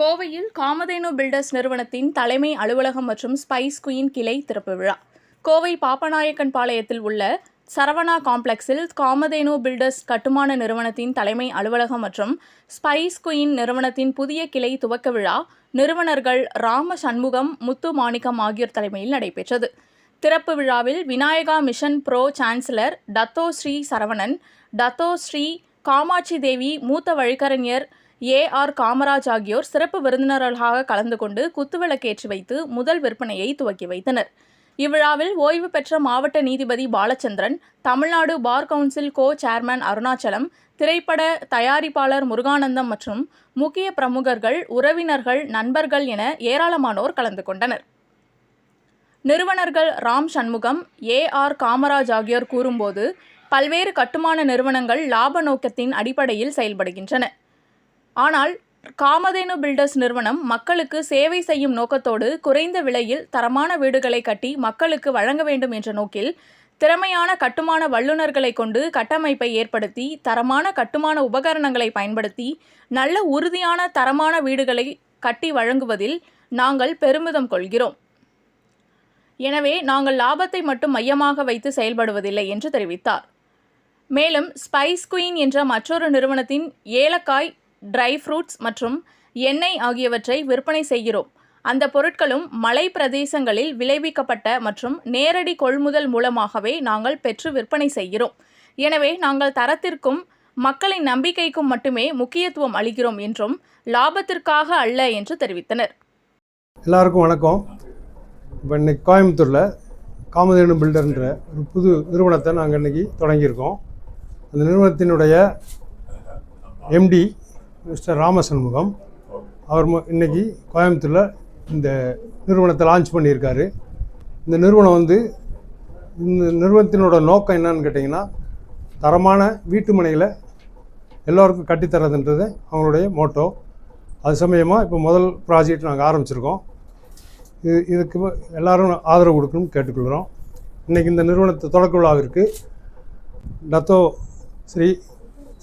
கோவையில் காமதேனு பில்டர்ஸ் நிறுவனத்தின் தலைமை அலுவலகம் மற்றும் ஸ்பைஸ் குயின் கிளை திறப்பு விழா. கோவை பாப்பநாயக்கன் பாளையத்தில் உள்ள சரவணா காம்ப்ளெக்ஸில் காமதேனு பில்டர்ஸ் கட்டுமான நிறுவனத்தின் தலைமை அலுவலகம் மற்றும் ஸ்பைஸ் குயின் நிறுவனத்தின் புதிய கிளை துவக்க விழா நிறுவனர்கள் ராம சண்முகம் முத்து மாணிக்கம் ஆகியோர் தலைமையில் நடைபெற்றது. திறப்பு விழாவில் Vinayaka mission pro chancellor Dato Sri Saravanan Dato Sri Kamatchi Devi மூத்த வழக்கறிஞர் ஏ ஆர் காமராஜ் ஆகியோர் சிறப்பு விருந்தினர்களாக கலந்து கொண்டு குத்துவிளக்கேற்றி வைத்து முதல் விற்பனையை துவக்கி வைத்தனர். இவ்விழாவில் ஓய்வு பெற்ற மாவட்ட நீதிபதி Balachandran Tamil Nadu bar council co chairman Arunachalam திரைப்பட தயாரிப்பாளர் முருகானந்தம் மற்றும் முக்கிய பிரமுகர்கள் உறவினர்கள் நண்பர்கள் என ஏராளமானோர் கலந்து கொண்டனர். நிறுவனர்கள் ராம் சண்முகம் ஏ ஆர் காமராஜ் ஆகியோர் கூறும்போது பல்வேறு கட்டுமான நிறுவனங்கள் லாப நோக்கத்தின் அடிப்படையில் செயல்படுகின்றன. ஆனால் காமதேனு பில்டர்ஸ் நிறுவனம் மக்களுக்கு சேவை செய்யும் நோக்கத்தோடு குறைந்த விலையில் தரமான வீடுகளை கட்டி மக்களுக்கு வழங்க வேண்டும் என்ற நோக்கில் திறமையான கட்டுமான வல்லுநர்களை கொண்டு கட்டமைப்பை ஏற்படுத்தி தரமான கட்டுமான உபகரணங்களை பயன்படுத்தி நல்ல உறுதியான தரமான வீடுகளை கட்டி வழங்குவதில் நாங்கள் பெருமிதம் கொள்கிறோம். எனவே நாங்கள் லாபத்தை மட்டும் மையமாக வைத்து செயல்படுவதில்லை என்று தெரிவித்தார். மேலும் ஸ்பைஸ் குயின் என்ற மற்றொரு நிறுவனத்தின் ஏலக்காய் ட்ரை ஃப்ரூட்ஸ் மற்றும் எண்ணெய் ஆகியவற்றை விற்பனை செய்கிறோம். அந்த பொருட்களும் மலை பிரதேசங்களில் விளைவிக்கப்பட்ட மற்றும் நேரடி கொள்முதல் மூலமாகவே நாங்கள் பெற்று விற்பனை செய்கிறோம். எனவே நாங்கள் தரத்திற்கும் மக்களின் நம்பிக்கைக்கும் மட்டுமே முக்கியத்துவம் அளிக்கிறோம் என்றும் லாபத்திற்காக அல்ல என்று தெரிவித்தனர். எல்லாருக்கும் வணக்கம். இப்போ இன்னைக்கு கோயம்புத்தூரில் காமதேனு பில்டர்ன்ற ஒரு புது நிறுவனத்தை நாங்கள் இன்றைக்கி தொடங்கியிருக்கோம். அந்த நிறுவனத்தினுடைய எம்டி மிஸ்டர் ராமசண்முகம். அவர் மு- இன்னைக்கு கோயம்புத்தூரில் இந்த நிறுவனத்தை லான்ச் பண்ணியிருக்காரு. இந்த நிறுவனம் வந்து இந்த நிறுவனத்தினோட நோக்கம் என்னன்னு கேட்டிங்கன்னா தரமான வீட்டு மனைகளை எல்லோருக்கும் கட்டித்தரதுன்றது அவங்களுடைய மோட்டோ அது சமயமாக இப்போ முதல் ப்ராஜெக்ட் நாங்கள் ஆரம்பிச்சிருக்கோம். இது இதுக்கு எல்லாரும் ஆதரவு கொடுக்கணும்னு கேட்டுக்கொள்கிறோம். இன்றைக்கி இந்த நிறுவனத்தை தொடக்க விழாவிற்கு டத்தோ ஸ்ரீ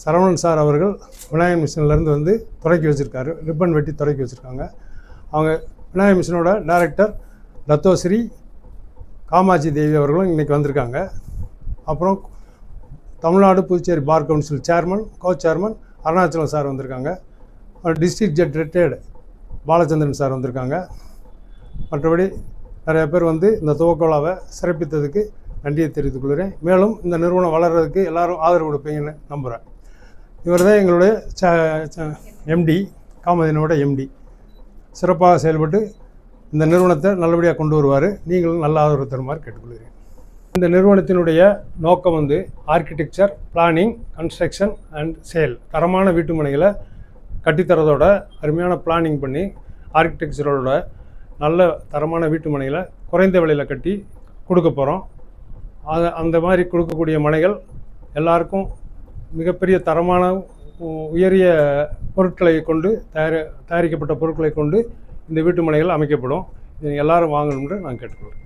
சரவணன் சார் அவர்கள் விநாயகர் மிஷன்லேருந்து வந்து தொடக்கி வச்சுருக்காரு. ரிப்பன் வெட்டி தொடக்கி வச்சுருக்காங்க. அவங்க Vinayagar மிஷனோட director Dato Sri Kamatchi Devi அவர்களும் இன்றைக்கி வந்திருக்காங்க. அப்புறம் Tamil Nadu Puducherry bar council chairman co chairman Arunachalam sir வந்திருக்காங்க. District judge retired Balachandran sir வந்திருக்காங்க. மற்றபடி நிறைய பேர் வந்து இந்த துவக்க விழாவை சிறப்பித்ததுக்கு நன்றியை தெரிவித்துக் கொள்கிறேன். மேலும் இந்த நிறுவனம் வளர்கிறதுக்கு எல்லாரும் ஆதரவு கொடுப்பீங்கன்னு நம்புகிறேன் இவர் தான் எங்களுடைய எம்டி காமதேனோட எம்டி சிறப்பாக செயல்பட்டு இந்த நிறுவனத்தை நல்லபடியாக கொண்டு வருவார். நீங்களும் நல்ல ஆதரவு தருமாறு கேட்டுக்கொள்கிறேன். இந்த நிறுவனத்தினுடைய நோக்கம் வந்து architecture planning construction and sale தரமான வீட்டு மனைகளை கட்டித்தரதோட அருமையான பிளானிங் பண்ணி ஆர்கிடெக்சரோட நல்ல தரமான வீட்டு மனைகளை குறைந்த விலையில் கட்டி கொடுக்க போகிறோம் அது அந்த மாதிரி கொடுக்கக்கூடிய மனைகள் எல்லாருக்கும் மிகப்பெரிய தரமான உயரிய பொருட்களை கொண்டு தயாரி தயாரிக்கப்பட்ட பொருட்களை கொண்டு இந்த வீட்டு மனைகள் அமைக்கப்படும். இதை எல்லாரும் வாங்கணும்னு நான் கேட்டுக்கொள்கிறேன்.